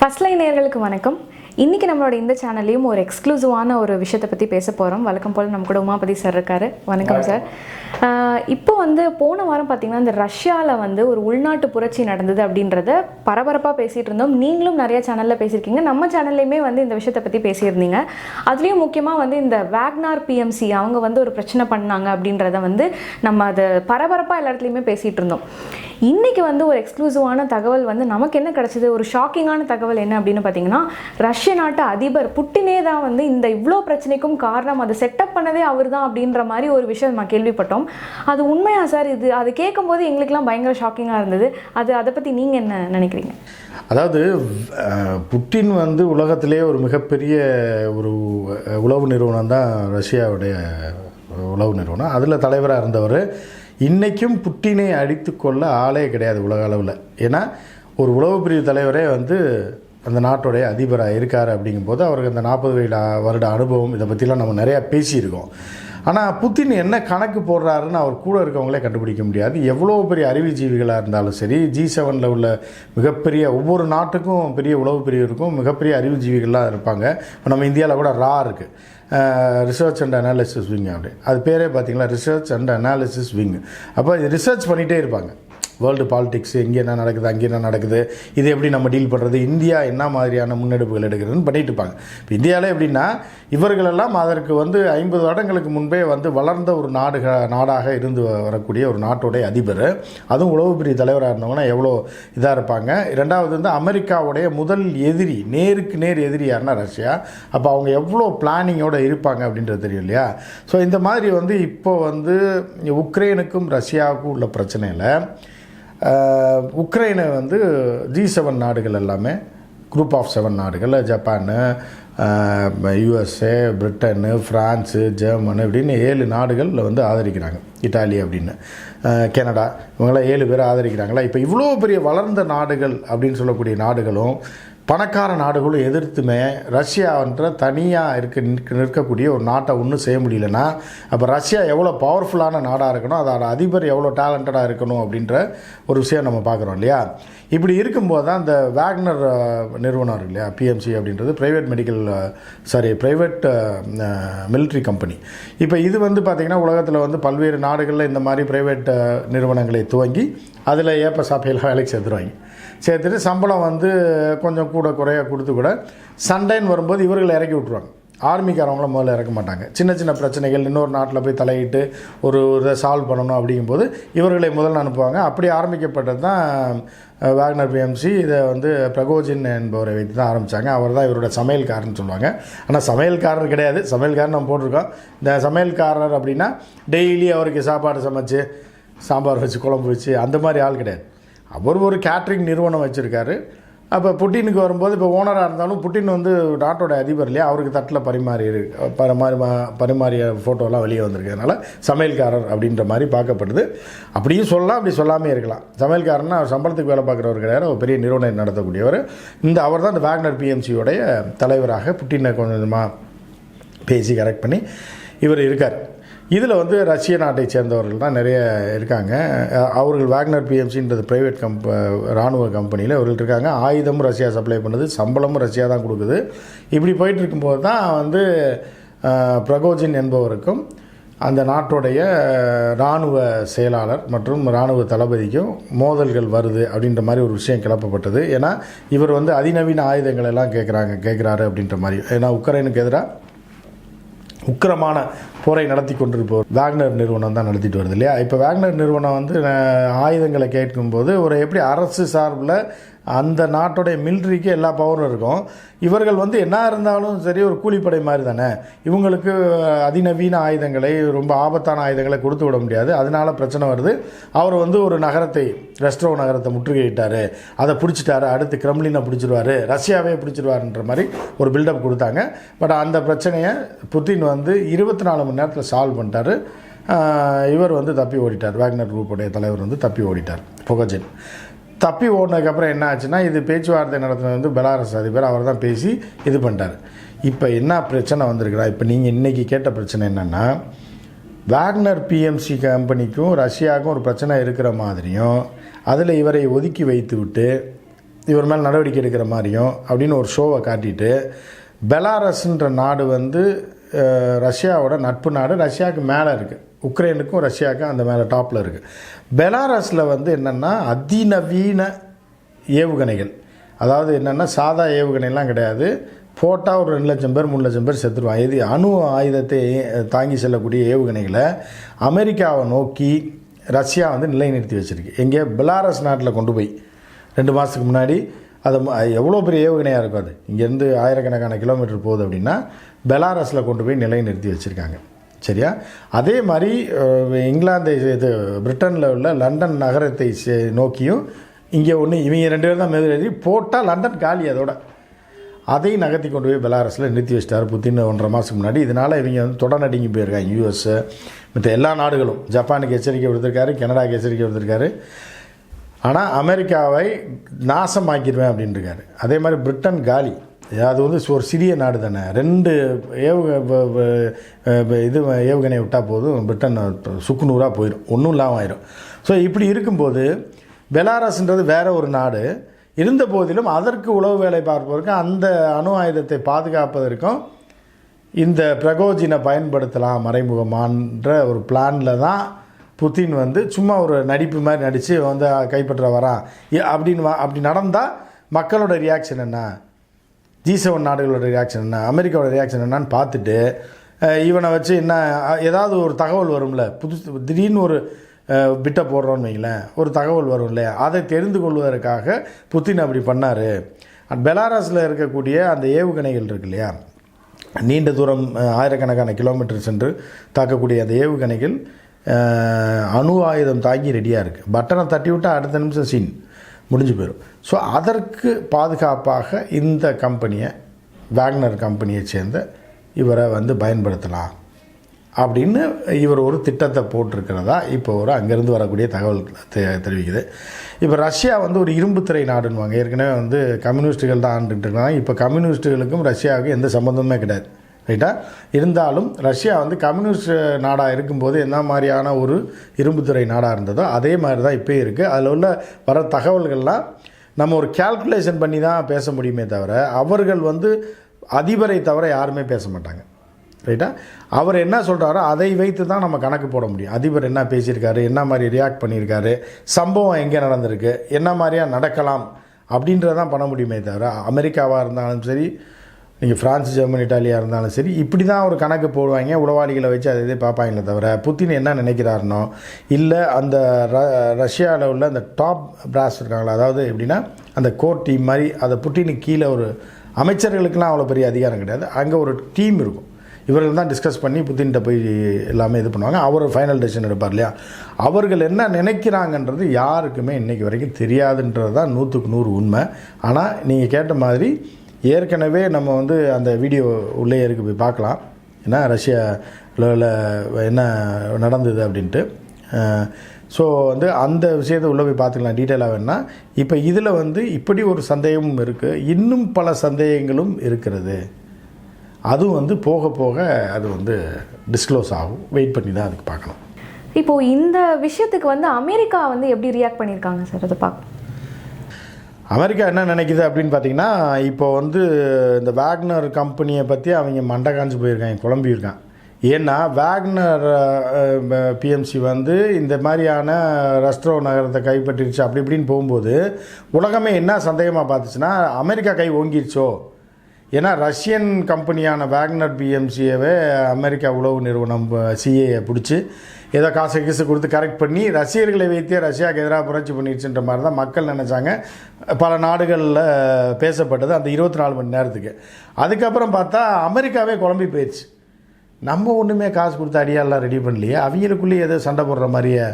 First line நேயர்களுக்கு வணக்கம். இன்னைக்கு நம்மளோட இந்த சேனல்லையும் ஒரு எக்ஸ்க்ளூசிவான ஒரு விஷயத்தை பற்றி பேச போகிறோம் வழக்கம் போல் நம்ம கூட உமாபதி சார் இருக்காரு. வணக்கம் சார் இப்போ வந்து போன வாரம் பார்த்தீங்கன்னா இந்த ரஷ்யாவில் வந்து ஒரு உள்நாட்டு புரட்சி நடந்தது அப்படின்றத பரபரப்பாக பேசிகிட்டு இருந்தோம். நீங்களும் நிறைய சேனலில் பேசியிருக்கீங்க. நம்ம சேனல்லையுமே வந்து இந்த விஷயத்தை பற்றி பேசியிருந்தீங்க. அதுலேயும் முக்கியமாக வந்து இந்த வேக்னார் பிஎம்சி அவங்க வந்து ஒரு பிரச்சனை பண்ணாங்க அப்படின்றத வந்து நம்ம அதை பரபரப்பாக எல்லா இடத்துலையுமே பேசிகிட்டு இருந்தோம். இன்றைக்கி வந்து ஒரு எக்ஸ்க்ளூசிவான தகவல் வந்து நமக்கு என்ன கிடச்சிது? ஒரு ஷாக்கிங்கான தகவல் என்ன அப்படின்னு பார்த்தீங்கன்னா ரஷ்ய நாட்டு அதிபர் புட்டினே தான் வந்து இந்த இவ்வளோ பிரச்சனைக்கும் காரணம் அதை செட்டப் பண்ணதே அவர் தான் அப்படின்ற மாதிரி ஒரு விஷயம் நம்ம கேள்விப்பட்டோம். அது உண்மையா சார்? இது அது கேட்கும்போது எங்களுக்கெல்லாம் பயங்கர ஷாக்கிங்காக இருந்தது. அது அதை பற்றி நீங்கள் என்ன நினைக்கிறீங்க? அதாவது புட்டின் வந்து உலகத்திலே ஒரு மிகப்பெரிய ஒரு உளவு நிறுவனம் தான் ரஷ்யாவுடைய உளவு நிறுவனம். அதில் தலைவராக இருந்தவர் இன்றைக்கும் புட்டினை அடித்து கொள்ள ஆளே கிடையாது உலக அளவில். ஏன்னா ஒரு உளவு பிரிவு தலைவரே வந்து அந்த நாட்டுடைய அதிபராக இருக்கார் அப்படிங்கும்போது அவருக்கு அந்த நாற்பது வருட வருட அனுபவம் இதை பற்றிலாம் நம்ம நிறையா பேசியிருக்கோம். ஆனால் புத்தின் என்ன கணக்கு போடுறாருன்னு அவர் கூட இருக்கவங்களே கண்டுபிடிக்க முடியாது. எவ்வளோ பெரிய அறிவுஜீவிகளாக இருந்தாலும் சரி ஜி செவனில் உள்ள மிகப்பெரிய ஒவ்வொரு நாட்டுக்கும் பெரிய உளவு பிரிவு இருக்கும் மிகப்பெரிய அறிவுஜீவிகள்லாம் இருப்பாங்க. இப்போ நம்ம இந்தியாவில் கூட ரா இருக்குது ரிசர்ச் அண்ட் அனாலிசிஸ் விங் அப்படி. அது பேரே பார்த்தீங்களா? ரிசர்ச் அண்ட் அனாலிசிஸ் விங் அப்போ இது ரிசர்ச் பண்ணிகிட்டே இருப்பாங்க. வேர்ல்டு பாலிடிக்ஸ் எங்கே என்ன நடக்குது அங்கே என்ன நடக்குது இது எப்படி நம்ம டீல் பண்ணுறது இந்தியா என்ன மாதிரியான முன்னெடுப்புகள் எடுக்கிறதுன்னு பண்ணிட்டு இருப்பாங்க. இப்போ இந்தியாவில் எப்படின்னா இவர்களெல்லாம் அதற்கு வந்து ஐம்பது வருடங்களுக்கு முன்பே வந்து வளர்ந்த ஒரு நாடுக நாடாக இருந்து வரக்கூடிய ஒரு நாட்டுடைய அதிபர். அதுவும் உளவு பிரிவு தலைவராக இருந்தவங்கன்னா எவ்வளோ இதாக இருப்பாங்க. ரெண்டாவது வந்து அமெரிக்காவுடைய முதல் எதிரி நேருக்கு நேர் எதிரி யாருன்னா ரஷ்யா. அப்போ அவங்க எவ்வளோ பிளானிங்கோடு இருப்பாங்க அப்படின்றது தெரியும் இல்லையா? ஸோ இந்த மாதிரி வந்து இப்போ வந்து உக்ரைனுக்கும் ரஷ்யாவுக்கும் உள்ள பிரச்சனையில் உக்ரைனை வந்து ஜி செவன் நாடுகள் எல்லாமே குரூப் ஆஃப் செவன் நாடுகள் Japan USA Britain France Germany இப்படின்னு ஏழு நாடுகளில் வந்து ஆதரிக்கிறாங்க. இட்டாலி அப்படின்னு. கெனடா கனடா இவங்களாம் ஏழு பேர் ஆதரிக்கிறாங்களா? இப்போ இவ்வளோ பெரிய வளர்ந்த நாடுகள் அப்படின்னு சொல்லக்கூடிய நாடுகளும் பணக்கார நாடுகளும் எதிர்த்துமே ரஷ்யான்ற தனியாக இருக்க நிற்க நிற்கக்கூடிய ஒரு நாட்டை ஒன்றும் செய்ய முடியலன்னா அப்போ ரஷ்யா எவ்வளோ பவர்ஃபுல்லான நாடாக இருக்கணும் அதோட அதிபர் எவ்வளோ டேலண்டடாக இருக்கணும் அப்படின்ற ஒரு விஷயம் நம்ம பார்க்குறோம் இல்லையா? இப்படி இருக்கும்போது தான் இந்த வேக்னர் நிறுவனம் இருக்கு இல்லையா? பிஎம்சி அப்படின்றது private medical sorry private military company இப்போ இது வந்து பார்த்திங்கன்னா உலகத்தில் வந்து பல்வேறு நாடுகளில் இந்த மாதிரி ப்ரைவேட் நிறுவனங்களை துவங்கி அதில் ஏப்ப சாப்பையில் வேலைக்கு சேர்த்துருவாங்க. சேர்த்துட்டு சம்பளம் வந்து கொஞ்சம் கூட குறைய கொடுத்து கூட சண்டைன்னு வரும்போது இவர்களை இறக்கி விட்ருவாங்க ஆர்மிக்காரவங்கள முதல்ல இறக்க மாட்டாங்க. சின்ன சின்ன பிரச்சனைகள் இன்னொரு நாட்டில் போய் தலையிட்டு ஒரு இதை சால்வ் பண்ணணும் அப்படிங்கும்போது இவர்களை முதல்ல அனுப்புவாங்க. அப்படி ஆரம்பிக்கப்பட்டது தான் வேக்னர் பிஎம்சி இதை வந்து பிரகோஜின் என்பவரை வைத்து தான் ஆரம்பித்தாங்க அவர் தான் இவரோட சமையல்காரன்னு சொல்லுவாங்க. ஆனால் சமையல்காரர் கிடையாது. சமையல்காரன் நம்ம போட்டிருக்கோம். இந்த சமையல்காரர் அப்படின்னா டெய்லி அவருக்கு சாப்பாடு சமைச்சு சாம்பார் வச்சு குழம்பு வச்சு அந்த மாதிரி ஆள் கிடையாது. அவர் ஒரு கேட்ரிங் நிறுவனம் வச்சுருக்காரு. அப்போ புட்டினுக்கு வரும்போது இப்போ ஓனராக இருந்தாலும் புட்டின் வந்து நாட்டோட அதிபர் இல்லையா? அவருக்கு தட்டில் பரிமாறி பரிமாறி பரிமாறிய ஃபோட்டோலாம் வெளியே வந்திருக்கிறதுனால சமையல்காரர் அப்படின்ற மாதிரி பார்க்கப்படுது. அப்படியும் சொல்லலாம் அப்படி சொல்லாமே இருக்கலாம். சமையல்காரன்னா அவர் சம்பளத்துக்கு வேலை பார்க்குறவர் கிடையாது. அவர் பெரிய நிறுவனம் நடத்தக்கூடியவர். இந்த அவர் தான் இந்த வேக்னர் பிஎம்சியோடைய தலைவராக புட்டினை கொஞ்சமாக பேசி கரெக்ட் பண்ணி இவர் இருக்கார். இதில் வந்து ரஷ்ய நாட்டை சேர்ந்தவர்கள் தான் நிறைய இருக்காங்க. அவர்கள் வேக்னர் பிஎம்சின்றது ப்ரைவேட் கம்ப இராணுவ கம்பெனியில் அவர்கள் இருக்காங்க. ஆயுதமும் ரஷ்யா சப்ளை பண்ணுது சம்பளமும் ரஷ்யா தான் கொடுக்குது. இப்படி போயிட்டு இருக்கும்போது தான் வந்து பிரகோஜின் என்பவருக்கும் அந்த நாட்டுடைய இராணுவ செயலாளர் மற்றும் இராணுவ தளபதிக்கும் மோதல்கள் வருது அப்படின்ற மாதிரி ஒரு விஷயம் கிளப்பப்பட்டது. ஏன்னா இவர் வந்து அதிநவீன ஆயுதங்கள் எல்லாம் கேட்குறாங்க கேட்குறாரு அப்படின்ற மாதிரி. ஏன்னா உக்ரைனுக்கு எதிராக உக்கிரமான போரை நடத்தி கொண்டிருப்பவர் வேக்னர் நிறுவனம் தான் நடத்திட்டு வருது இல்லையா? இப்போ வேக்னர் நிறுவனம் வந்து ஆயுதங்களை கேட்கும்போது ஒரு எப்படி அரசு சார்பில் அந்த நாட்டுடைய மிலிட்ரிக்கு எல்லா பவரும் இருக்கும். இவர்கள் வந்து என்ன இருந்தாலும் சரி ஒரு கூலிப்படை மாதிரி தானே. இவங்களுக்கு அதிநவீன ஆயுதங்களை ரொம்ப ஆபத்தான ஆயுதங்களை கொடுத்து விட முடியாது. அதனால பிரச்சனை வருது. அவர் வந்து ஒரு நகரத்தை ரெஸ்ட்ரோ நகரத்தை முற்றுகையிட்டார். அதை பிடிச்சிட்டாரு. அடுத்து கிரம்லினை பிடிச்சிருவாரு. ரஷ்யாவே பிடிச்சிருவாருன்ற மாதிரி ஒரு பில்டப் கொடுத்தாங்க. பட் அந்த பிரச்சனையை புத்தின் வந்து இருபத்தி நாலு மணி நேரத்தில் சால்வ் பண்ணிட்டாரு. இவர் வந்து தப்பி ஓடிட்டார். வேக்னர் குரூப்புடைய தலைவர் வந்து தப்பி ஓடிட்டார். புகஜின். தப்பி ஓடினதுக்கப்புறம் என்ன ஆச்சுன்னா இது பேச்சுவார்த்தை நடத்தினது வந்து பெலாரஸ் அதிபர். அவர் தான் பேசி இது பண்ணிட்டார். இப்போ என்ன பிரச்சனை வந்திருக்குறா இப்போ நீங்கள் இன்றைக்கி கேட்ட பிரச்சனை என்னென்னா வேக்னர் பிஎம்சி கம்பெனிக்கும் ரஷ்யாவுக்கும் ஒரு பிரச்சனை இருக்கிற மாதிரியும் அதில் இவரை ஒதுக்கி வைத்து விட்டு இவர் மேலே நடவடிக்கை எடுக்கிற மாதிரியும் அப்படின்னு ஒரு ஷோவை காட்டிட்டு பெலாரஸ்ன்ற நாடு வந்து ரஷ்யாவோட நட்பு நாடு ரஷ்யாவுக்கு மேலே இருக்குது உக்ரைனுக்கும் ரஷ்யாவுக்கும் அந்த மேலே டாப்பில் இருக்குது. பெலாரஸில் வந்து என்னென்னா அதிநவீன ஏவுகணைகள். அதாவது என்னென்னா சாதா ஏவுகணைலாம் கிடையாது. போட்டால் ஒரு ரெண்டு லட்சம் பேர் மூணு லட்சம் பேர் செத்துருவாங்க. இது அணு ஆயுதத்தை தாங்கி செல்லக்கூடிய ஏவுகணைகளை அமெரிக்காவை நோக்கி ரஷ்யா வந்து நிலைநிறுத்தி வச்சுருக்கு. எங்கே பெலாரஸ் நாட்டில் கொண்டு போய் ரெண்டு மாதத்துக்கு முன்னாடி அது ம- எவ்வளோ பெரிய ஏவுகணையாக இருக்கும் அது? இங்கேருந்து ஆயிரக்கணக்கான கிலோமீட்டர் போகுது அப்படின்னா பெலாரஸில் கொண்டு போய் நிலைநிறுத்தி வச்சுருக்காங்க. சரியா? அதே மாதிரி இங்கிலாந்தை இங்கிலாந்து இது பிரிட்டனில் உள்ள லண்டன் நகரத்தை நோக்கியும் இங்கே ஒன்று இவங்க ரெண்டு பேரும் தான் மெதுவெறி போட்டால் லண்டன் காலி அதோட. அதையும் நகர்த்தி கொண்டு போய் பெலாரஸில் நிறுத்தி வச்சிட்டார் புத்தின் ஒன்றரை மாதத்துக்கு முன்னாடி. இதனால் இவங்க வந்து தொடநடுங்கி போயிருக்காங்க யூஎஸ் மற்ற எல்லா நாடுகளும். ஜப்பானுக்கு எச்சரிக்கை விடுத்திருக்காரு கனடாவுக்கு எச்சரிக்கை விடுத்திருக்காரு. ஆனால் அமெரிக்காவை நாசமாக்கிடுவேன் அப்படின்ட்டுருக்காரு அதே மாதிரி பிரிட்டன் காலி. அது வந்து ஒரு சிறிய நாடு தானே. ரெண்டு ஏவுக இது ஏவுகணை விட்டால் போதும் பிரிட்டன் சுக்குநூறாக போயிடும் ஒன்றும் இல்லாமல் ஆயிரும். ஸோ இப்படி இருக்கும்போது பெலாரஸ்ன்றது வேற ஒரு நாடு. இருந்த போதிலும் அதற்கு உளவு வேலை பார்ப்பதற்கும் அந்த அணு ஆயுதத்தை பாதுகாப்பதற்கும் இந்த பிரகோஜினை பயன்படுத்தலாம் மறைமுகமான்ற ஒரு பிளானில் தான் புத்தின் வந்து சும்மா ஒரு நடிப்பு மாதிரி நடித்து வந்து கைப்பற்ற வரான் இ- அப்படின்னு வா- அப்படி நடந்தால் மக்களோட ரியாக்ஷன் என்ன? ஜி செவன் நாடுகளோட ரியாக்ஷன் என்ன? அமெரிக்காவோட ரியாக்ஷன் என்னன்னு பார்த்துட்டு இவனை வச்சு என்ன ஏதாவது ஒரு தகவல் வரும்ல? புதுசு திடீர்னு ஒரு பிட்டை போடுறோன்னு வைங்களேன். ஒரு தகவல் வரும் இல்லையா? அதை தெரிந்து கொள்வதற்காக புத்தின் அப்படி பண்ணார். பெலாரஸில் இருக்கக்கூடிய அந்த ஏவுகணைகள் இருக்கு இல்லையா? நீண்ட தூரம் ஆயிரக்கணக்கான கிலோமீட்டர் சென்று தாக்கக்கூடிய அந்த ஏவுகணைகள் அணு ஆயுதம் தாங்கி ரெடியாக இருக்குது பட்டனை தட்டி விட்டால் அடுத்த நிமிஷம் சீன். முடிஞ்சு போயிடும் ஸோ அதற்கு பாதுகாப்பாக இந்த கம்பெனியை வேக்னர் கம்பெனியை சேர்ந்த இவரை வந்து பயன்படுத்தலாம். அப்படின்னு இவர் ஒரு திட்டத்தை போட்டிருக்கிறதா இப்போ ஒரு அங்கேருந்து வரக்கூடிய தகவல் தெ தெரிவிக்குது. இப்போ ரஷ்யா வந்து ஒரு இரும்பு திரை நாடுன்னுவாங்க. ஏற்கனவே வந்து கம்யூனிஸ்ட்டுகள் தான் ஆண்டுட்டு இருக்காங்க. இப்போ கம்யூனிஸ்ட்டுகளுக்கும் ரஷ்யாவுக்கும் எந்த சம்மந்தமே கிடையாது. ரைட்டா? இருந்தாலும் ரஷ்யா வந்து கம்யூனிஸ்ட் நாடாக இருக்கும்போது என்ன மாதிரியான ஒரு இரும்புத்துறை நாடாக இருந்ததோ அதே மாதிரி தான் இப்போ இருக்குது அதில் உள்ள வர தகவல்கள்லாம் நம்ம ஒரு கால்குலேஷன் பண்ணி தான் பேச முடியுமே தவிர அவர்கள் வந்து அதிபரை தவிர யாருமே பேச மாட்டாங்க. ரைட்டா? அவர் என்ன சொல்கிறாரோ அதை வைத்து தான் நம்ம கணக்கு போட முடியும். அதிபர் என்ன பேசியிருக்காரு என்ன மாதிரி ரியாக்ட் பண்ணியிருக்காரு சம்பவம் எங்கே நடந்திருக்கு என்ன மாதிரியா நடக்கலாம் அப்படின்றதான் பண்ண முடியுமே தவிர அமெரிக்காவாக இருந்தாலும் சரி நீங்கள் ஃப்ரான்ஸ் ஜெர்மன் இட்டாலியாக இருந்தாலும் சரி இப்படி தான் ஒரு கணக்கு போடுவாங்க. உளவாளிகளை வச்சு அதை இதே பார்ப்பாங்களே தவிர புத்தின் என்ன நினைக்கிறாருனோ இல்லை அந்த ர ரஷ்யாவில் உள்ள அந்த டாப் பிராஸ் இருக்காங்களா அதாவது எப்படின்னா அந்த கோர் டீம் மாதிரி அதை புட்டினுக்கு கீழே ஒரு அமைச்சர்களுக்கெல்லாம் அவ்வளோ பெரிய அதிகாரம் கிடையாது. அங்கே ஒரு டீம் இருக்கும். இவர்கள் தான் டிஸ்கஸ் பண்ணி புத்தின்கிட்ட போய் எல்லாமே இது பண்ணுவாங்க. அவர் ஃபைனல் டெசிஷன் எடுப்பார் இல்லையா? அவர்கள் என்ன நினைக்கிறாங்கன்றது யாருக்குமே இன்றைக்கி வரைக்கும் தெரியாதுன்றது தான் நூற்றுக்கு நூறு உண்மை. ஆனால் நீங்கள் கேட்ட மாதிரி ஏற்கனவே நம்ம வந்து அந்த வீடியோ உள்ளே இருக்கு போய் பார்க்கலாம். ஏன்னா ரஷ்யாவில் என்ன நடந்தது அப்படின்ட்டு. ஸோ வந்து அந்த விஷயத்தை உள்ளே போய் பார்த்துக்கலாம். டீட்டெயிலாக வேணா இப்போ இதில் வந்து இப்படி ஒரு சந்தேகமும் இருக்குது இன்னும் பல சந்தேகங்களும் இருக்கிறது. அதுவும் வந்து போக போக அது வந்து டிஸ்க்ளோஸ் ஆகும். வெயிட் பண்ணி தான் அதுக்கு பார்க்கணும் இப்போது இந்த விஷயத்துக்கு வந்து அமெரிக்கா வந்து எப்படி ரியாக்ட் பண்ணியிருக்காங்க சார்? அதை பார்க்க அமெரிக்கா என்ன நினைக்குது அப்படின்னு பார்த்தீங்கன்னா இப்போ வந்து இந்த வேக்னர் கம்பெனியை பற்றி அவங்க மண்டை காஞ்சு போயிருக்காங்க குழம்பியிருக்கான் ஏன்னா வேக்னர் பிஎம்சி வந்து இந்த மாதிரியான ரஸ்ட்ரோ நகரத்தை கைப்பற்றிருச்சு அப்படி இப்படின்னு போகும்போது உலகமே என்ன சந்தேகமாக பார்த்துச்சுன்னா அமெரிக்கா கை ஓங்கிருச்சோ? ஏன்னா ரஷ்யன் கம்பெனியான வேக்னர் பிஎம்சியவே அமெரிக்கா உளவு நிறுவனம் சிஏயை பிடிச்சி ஏதோ காசு கீசு கொடுத்து கரெக்ட் பண்ணி ரஷ்யர்களை வைத்தே ரஷ்யாவுக்கு எதிராக புரட்சி பண்ணிடுச்சுன்ற மாதிரி தான் மக்கள் நினச்சாங்க. பல நாடுகளில் பேசப்பட்டது அந்த இருபத்தி நாலு மணி நேரத்துக்கு. அதுக்கப்புறம் பார்த்தா அமெரிக்காவே குழம்பி போயிடுச்சு நம்ம ஒன்றுமே காசு கொடுத்து அடியாலாம் ரெடி பண்ணலையே. அவங்களுக்குள்ளேயே ஏதோ சண்டை போடுற மாதிரியே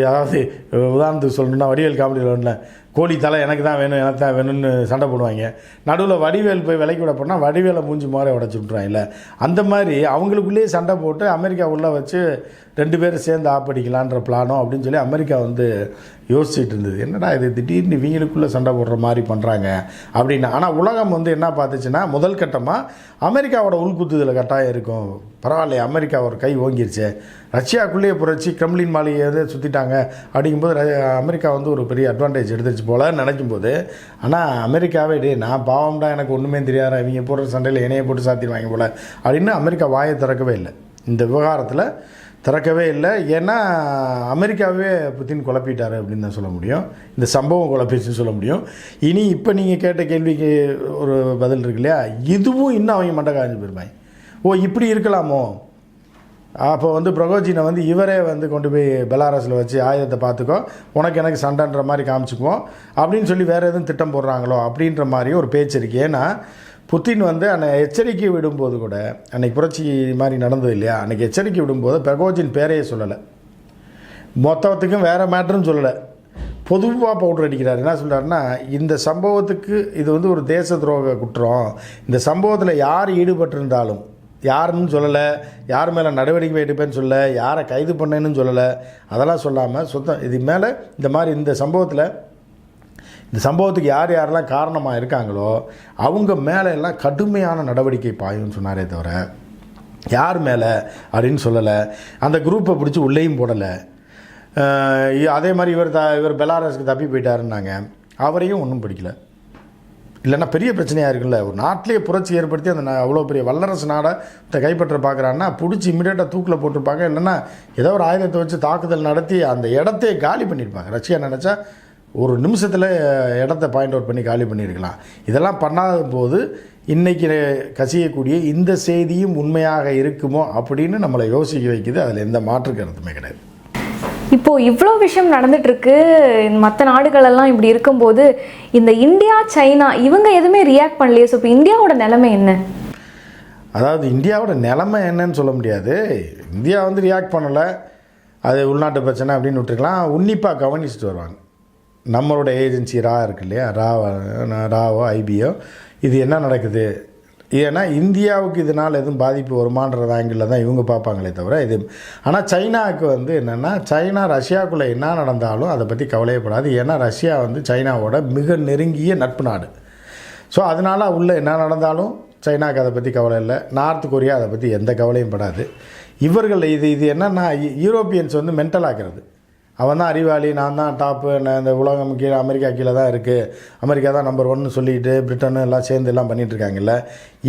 அதாவது உதாரணத்துக்கு சொல்லணும்னா வடிவேல் காமெடியில் ஒன்றில் கோழி தலை எனக்கு தான் வேணும் எனக்கு தான் வேணும்னு சண்டை போடுவாங்க. நடுவில் வடிவேல் போய் விலைக்கு விட போனால் வடிவேலை மூஞ்சி மாதிரி உடச்சி விட்றாங்கல்ல அந்த மாதிரி அவங்களுக்குள்ளேயே சண்டை போட்டு அமெரிக்கா உள்ளே வச்சு ரெண்டு பேரும் சேர்ந்து ஆப்படிக்கலான்ற பிளானோ அப்படின்னு சொல்லி அமெரிக்கா வந்து யோசிச்சுட்டு இருந்தது. என்னடா இது திடீர்னு இவங்களுக்குள்ளே சண்டை போடுற மாதிரி பண்ணுறாங்க அப்படின்னு. ஆனால் உலகம் வந்து என்ன பார்த்துச்சுன்னா முதல் கட்டமாக அமெரிக்காவோட உள்குத்துதல் கட்டாயம் இருக்கும். பரவாயில்ல அமெரிக்கா ஒரு கை ஓங்கிருச்சு. ரஷ்யாக்குள்ளேயே புரட்சி கிரம்லின் மாளிகையை வந்து சுற்றிட்டாங்க அப்படிங்கும்போது அமெரிக்கா வந்து ஒரு பெரிய அட்வான்டேஜ் எடுத்துருச்சு போல நினைக்கும் போது ஆனால் அமெரிக்காவே டே நான் பாவம்டா எனக்கு ஒன்றுமே தெரியாதா இவங்க போடுற சண்டையில் இணையை போட்டு சாத்திடுவாங்க போல். அப்படின்னு அமெரிக்கா வாயை திறக்கவே இல்லை. இந்த விவகாரத்தில் திறக்கவே இல்லை. ஏன்னா அமெரிக்காவே புத்தின் குழப்பிட்டாரு அப்படின்னு தான் சொல்ல முடியும். இந்த சம்பவம் குழப்பிச்சுன்னு சொல்ல முடியும். இனி இப்போ நீங்கள் கேட்ட கேள்விக்கு ஒரு பதில் இருக்கு இல்லையா? இதுவும் இன்னும் அவங்க மண்டை காய்ஞ்சு போயிருப்பாங்க. ஓ இப்படி இருக்கலாமோ? அப்போ வந்து பிரகோஜினை வந்து இவரே வந்து கொண்டு போய் பெலாரஸில் வச்சு ஆயுதத்தை பார்த்துக்கோ உனக்கு எனக்கு சண்டைன்ற மாதிரி காமிச்சுக்குவோம் அப்படின்னு சொல்லி வேறு எதுவும் திட்டம் போடுறாங்களோ அப்படின்ற மாதிரி ஒரு பேச்சு இருக்குது ஏன்னா புத்தின் வந்து அன்னை எச்சரிக்கை விடும்போது கூட அன்னைக்கு புரட்சி மாதிரி நடந்தது இல்லையா? அன்னைக்கு எச்சரிக்கை விடும்போது பிரகோஜின் பேரையே சொல்லலை. மொத்தத்துக்கும் வேறு மேட்டரும் சொல்லலை. பொதுவாக பவுடர் அடிக்கிறார். என்ன சொல்கிறாருன்னா இந்த சம்பவத்துக்கு இது வந்து ஒரு தேச துரோக குற்றம். இந்த சம்பவத்தில் யார் ஈடுபட்டிருந்தாலும் யாருன்னு சொல்லலை. யார் மேலே நடவடிக்கை எடுப்பேன்னு சொல்லலை. யாரை கைது பண்ணேன்னு சொல்லலை. அதெல்லாம் சொல்லாமல் சுத்தம் இது மேலே இந்த மாதிரி இந்த சம்பவத்தில் இந்த சம்பவத்துக்கு யார் யாரெல்லாம் காரணமாக இருக்காங்களோ அவங்க மேலே எல்லாம் கடுமையான நடவடிக்கை பாயும்னு சொன்னாரே தவிர யார் மேலே அப்படின்னு சொல்லலை. அந்த குரூப்பை பிடிச்சி உள்ளேயும் போடலை. அதே மாதிரி இவர் த இவர் பெலாரஸ்க்கு தப்பி போயிட்டாருன்னாங்க. அவரையும் ஒன்றும் பிடிக்கல. இல்லைன்னா பெரிய பிரச்சனையாக இருக்குல்ல ஒரு நாட்டிலேயே புரட்சி ஏற்படுத்தி அந்த அவ்வளோ பெரிய வல்லரசு நாடை கைப்பற்ற பார்க்குறான்னா பிடிச்சி இமீடியட்டாக தூக்கில் போட்டிருப்பாங்க. இல்லைன்னா ஏதோ ஒரு ஆயுதத்தை வச்சு தாக்குதல் நடத்தி அந்த இடத்தையே காலி பண்ணியிருப்பாங்க ரஷ்யா நினச்சா ஒரு நிமிஷத்தில் இடத்த பாயிண்ட் அவுட் பண்ணி காலி பண்ணியிருக்கலாம் இதெல்லாம் பண்ணாத போது இன்றைக்கி கசியக்கூடிய இந்த செய்தியும் உண்மையாக இருக்குமோ அப்படின்னு நம்மளை யோசிக்க வைக்குது. அதில் எந்த மாற்று கருத்துமே கிடையாது. இப்போது இவ்வளோ விஷயம் நடந்துகிட்ருக்கு மற்ற நாடுகளெல்லாம் இப்படி இருக்கும்போது இந்த இந்தியா சைனா இவங்க எதுவுமே ரியாக்ட் பண்ணலையே. ஸோ இப்போ இந்தியாவோட நிலைமை என்ன? அதாவது இந்தியாவோட நிலைமை என்னன்னு சொல்ல முடியாது. இந்தியா வந்து ரியாக்ட் பண்ணலை. அது உள்நாட்டு பிரச்சனை அப்படின்னு விட்டுருக்கலாம். உன்னிப்பாக கவனிச்சுட்டு வருவாங்க. நம்மளோட ஏஜென்சி ரா இருக்கு இல்லையா? ரா ராவோ ஐபிஓ இது என்ன நடக்குது? ஏன்னா இந்தியாவுக்கு இதனால் எதுவும் பாதிப்பு வருமானன்ற ஆங்கிளில் தான் இவங்க பார்ப்பாங்களே தவிர இது ஆனால் சைனாவுக்கு வந்து என்னென்னா சைனா ரஷ்யாவுக்குள்ளே என்ன நடந்தாலும் அதை பற்றி கவலையப்படாது ஏன்னா ரஷ்யா வந்து சைனாவோட மிக நெருங்கிய நட்பு நாடு. ஸோ அதனால் உள்ளே என்ன நடந்தாலும் சைனாக்கு அதை பற்றி கவலை இல்லை. நார்த் கொரியா அதை பற்றி எந்த கவலையும் படாது. இவர்கள் இது இது என்னென்னா யூரோப்பியன்ஸ் வந்து மென்டல் ஆக்கிறது. அவன் தான் அறிவாளி நான் தான் டாப்பு நான் இந்த உலகம் கீழே அமெரிக்கா கீழே தான் இருக்குது அமெரிக்கா தான் நம்பர் ஒன்னு சொல்லிட்டு பிரிட்டனு எல்லாம் சேர்ந்து எல்லாம் பண்ணிகிட்ருக்காங்கல்ல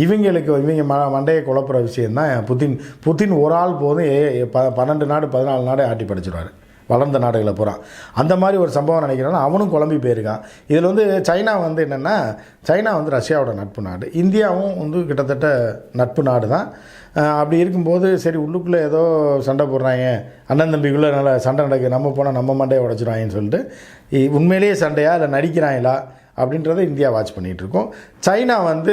இவங்களுக்கு இவங்க ம மண்டையை குழப்புற விஷயந்தான் புத்தின் புத்தின் ஒரு ஆள் போதும் ஏ ப பன்னெண்டு நாடு பதினாலு நாடு ஆட்டி படிச்சிடுவார் வளர்ந்த நாடுகளை பூரா. அந்த மாதிரி ஒரு சம்பவம் நினைக்கிறான் அவனும் குழம்பி போயிருக்கான். இதில் வந்து சைனா வந்து என்னென்னா சைனா வந்து ரஷ்யாவோட நட்பு நாடு. இந்தியாவும் வந்து கிட்டத்தட்ட நட்பு நாடு தான் அப்படி இருக்கும்போது சரி உள்ளுக்குள்ளே ஏதோ சண்டை போடுறாங்க. அண்ணன் தம்பிக்குள்ளே நல்லா சண்டை நடக்குது. நம்ம போனால் நம்ம மண்டையை உடச்சிடுவாங்கன்னு சொல்லிட்டு உண்மையிலேயே சண்டையா இல்லை நடிக்கிறாங்களா அப்படின்றத இந்தியா வாட்ச் பண்ணிகிட்ருக்கோம் சைனா வந்து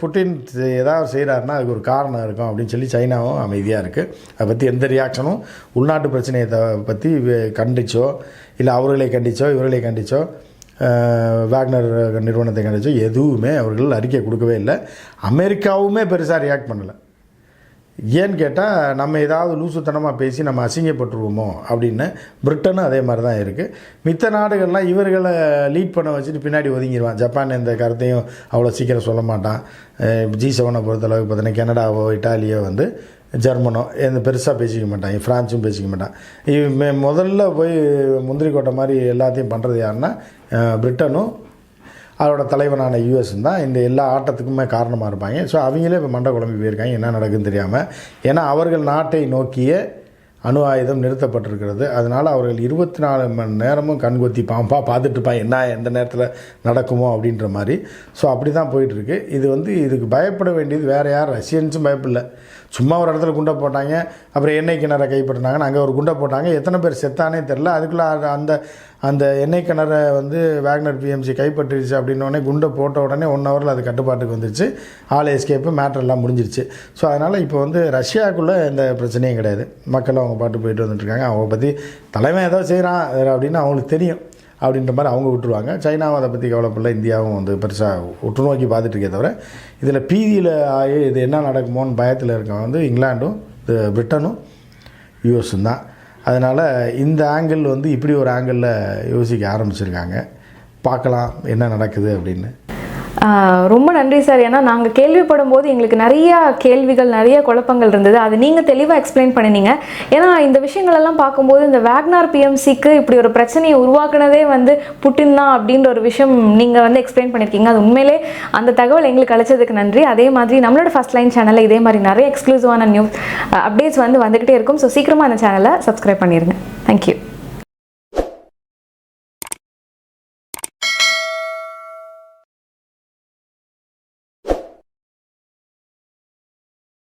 புட்டின் ஏதாவது செய்கிறாருன்னா அதுக்கு ஒரு காரணம் இருக்கும் அப்படின்னு சொல்லி சைனாவும் அமைதியாக இருக்குது அதை பற்றி எந்த ரியாக்ஷனும் உள்நாட்டு பிரச்சனையை த பற்றி கண்டிச்சோ இல்லை அவர்களை கண்டிச்சோ இவர்களை கண்டிச்சோ வேக்னர் நிறுவனத்தை கண்டிச்சோ எதுவுமே அவர்கள் அறிக்கை கொடுக்கவே இல்லை. அமெரிக்காவுமே பெருசாக ரியாக்ட் பண்ணலை. ஏன்னு கேட்டால் நம்ம ஏதாவது லூசுத்தனமாக பேசி நம்ம அசிங்கப்பட்டுருவோமோ அப்படின்னு பிரிட்டனும் அதே மாதிரி தான் இருக்குது மித்த நாடுகள்லாம் இவர்களை லீட் பண்ண வச்சுட்டு பின்னாடி ஒதுங்கிடுவான் ஜப்பான் எந்த கருத்தையும் அவ்வளோ சீக்கிரம் சொல்ல மாட்டான். ஜி செவனை பொறுத்தளவுக்கு பார்த்தீங்கன்னா கனடாவோ இட்டாலியோ வந்து ஜெர்மனோ எந்த பெருசாக பேசிக்க மாட்டாங்க ஃப்ரான்ஸும் பேசிக்க மாட்டான். இவ முதல்ல போய் முந்திரி கோட்டை மாதிரி எல்லாத்தையும் பண்ணுறது யாருன்னா பிரிட்டனும் அதோட தலைவனான யூஎஸ் தான் இந்த எல்லா ஆட்டத்துக்குமே காரணமாக இருப்பாங்க. ஸோ அவங்களே இப்போ மண்டை குழம்பி போயிருக்காங்க. என்ன நடக்குதுன்னு தெரியாமல் ஏன்னா அவர்கள் நாட்டை நோக்கிய அணு ஆயுதம் நிறுத்தப்பட்டிருக்கிறது. அதனால் அவர்கள் இருபத்தி நாலு மணி நேரமும் கண்கொத்தி பாம்பா பார்த்துட்டுருப்பான் என்ன எந்த நேரத்தில் நடக்குமோ அப்படின்ற மாதிரி. ஸோ அப்படி தான் போயிட்டுருக்கு இது வந்து இதுக்கு பயப்பட வேண்டியது வேறு யார் ரஷ்யன்ஸும் பயப்படல. சும்மா ஒரு இடத்துல குண்டை போட்டாங்க அப்புறம் எண்ணெய் கிணறை கைப்பற்றினாங்கன்னு அங்கே ஒரு குண்டை போட்டாங்க. எத்தனை பேர் செத்தானே தெரில. அதுக்குள்ளே அந்த அந்த எண்ணெய் கிணறை வந்து வேக்னர் பிஎம்சி கைப்பற்றிடுச்சு அப்படின்னோடனே குண்டை போட்ட உடனே ஒன் ஹவரில் அது கட்டுப்பாட்டுக்கு வந்துருச்சு. ஆள் எஸ்கேப்பு மேட்ரெல்லாம் முடிஞ்சிருச்சு. ஸோ அதனால் இப்போ வந்து ரஷ்யாவுக்குள்ளே எந்த பிரச்சனையும் கிடையாது. மக்கள் அவங்க பாட்டு போயிட்டு வந்துட்டுருக்காங்க அவங்க பற்றி தலைமை ஏதோ செய்கிறான் அப்படின்னு அவங்களுக்கு தெரியும். அப்படின்ற மாதிரி அவங்க விட்டுருவாங்க. சைனாவும் அதை பற்றி கவலைப்படல இந்தியாவும் வந்து பெருசாக உற்று நோக்கி பார்த்துட்டு தவிர இதில் பீதியில் ஆகி இது என்ன நடக்குமோன்னு பயத்தில் இருக்கவன் வந்து இங்கிலாண்டும் இது பிரிட்டனும் யூஎஸும் தான். அதனால் இந்த ஆங்கிள் வந்து இப்படி ஒரு ஆங்கிளில் யோசிக்க ஆரம்பிச்சிருக்காங்க. பார்க்கலாம் என்ன நடக்குது அப்படின்னு. ரொம்ப நன்றி சார். ஏன்னா நாங்கள் கேள்விப்படும் போது எங்களுக்கு நிறைய கேள்விகள் நிறைய குழப்பங்கள் இருந்தது. அது நீங்கள் தெளிவாக எக்ஸ்பிளைன் பண்ணினீங்க. ஏன்னா இந்த விஷயங்களெல்லாம் பார்க்கும்போது இந்த வேக்னார் பிஎம்சிக்கு இப்படி ஒரு பிரச்சனையை உருவாக்குனதே வந்து புட்டின் தான் அப்படின்ற ஒரு விஷயம் நீங்கள் வந்து எக்ஸ்பிளைன் பண்ணியிருக்கீங்க அது உண்மையிலே அந்த தகவல் எங்களுக்கு அழைச்சதுக்கு நன்றி. அதே மாதிரி நம்மளோட ஃபர்ஸ்ட் லைன் சேனலில் இதே மாதிரி நிறைய எக்ஸ்க்ளூசிவான நியூஸ் அப்டேட்ஸ் வந்து வந்துக்கிட்டே இருக்கும். ஸோ சீக்கிரமாக அந்த சேனலை சப்ஸ்கிரைப் பண்ணிடுங்க தேங்க்யூ